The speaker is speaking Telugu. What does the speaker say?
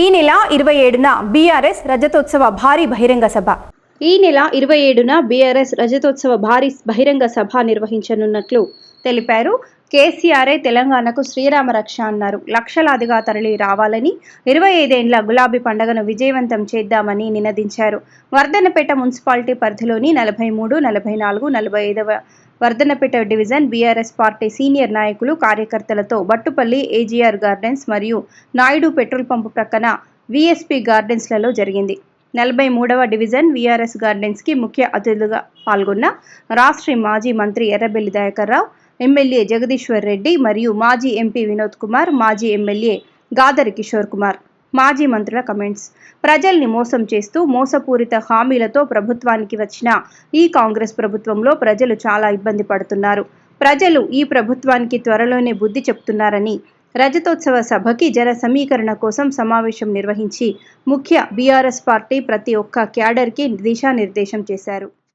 ఈ నెల ఇరవై ఏడున బీఆర్ఎస్ రజతోత్సవ భారీ బహిరంగ సభ. ఈ నెల ఇరవై ఏడున బీఆర్ఎస్ రజతోత్సవ భారీ బహిరంగ సభ నిర్వహించనున్నట్లు తెలిపారు. కేసీఆర్ఏ తెలంగాణకు శ్రీరామ రక్ష అన్నారు. లక్షలాదిగా తరలి రావాలని ఇరవై ఐదేండ్ల గులాబీ పండుగను విజయవంతం చేద్దామని నినదించారు. వర్ధనపేట మున్సిపాలిటీ పరిధిలోని నలభై మూడు నలభై నాలుగు నలభై ఐదవ Vardhannapet division BRS party senior నాయకులు కార్యకర్తలతో బట్టుపల్లి ఏజీఆర్ గార్డెన్స్ మరియు నాయుడు పెట్రోల్ పంపు ప్రక్కన విఎస్పీ గార్డెన్స్లలో జరిగింది. నలభై మూడవ డివిజన్ వీఆర్ఎస్ గార్డెన్స్కి ముఖ్య అతిథులుగా పాల్గొన్న రాష్ట్ర మాజీ మంత్రి ఎర్రబెల్లి దయాకర్ రావు ఎమ్మెల్యే జగదీశ్వర్ రెడ్డి మరియు మాజీ ఎంపీ వినోద్ కుమార్ మాజీ ఎమ్మెల్యే గాదరి కిషోర్ కుమార్. మాజీ మంత్రుల కమెంట్స్. ప్రజల్ని మోసం చేస్తూ మోసపూరిత హామీలతో ప్రభుత్వానికి వచ్చిన ఈ కాంగ్రెస్ ప్రభుత్వంలో ప్రజలు చాలా ఇబ్బంది పడుతున్నారు. ప్రజలు ఈ ప్రభుత్వానికి త్వరలోనే బుద్ధి చెప్తున్నారని రజతోత్సవ సభకి జన సమీకరణ కోసం సమావేశం నిర్వహించి ముఖ్య బీఆర్ఎస్ పార్టీ ప్రతి ఒక్క క్యాడర్కి దిశానిర్దేశం చేశారు.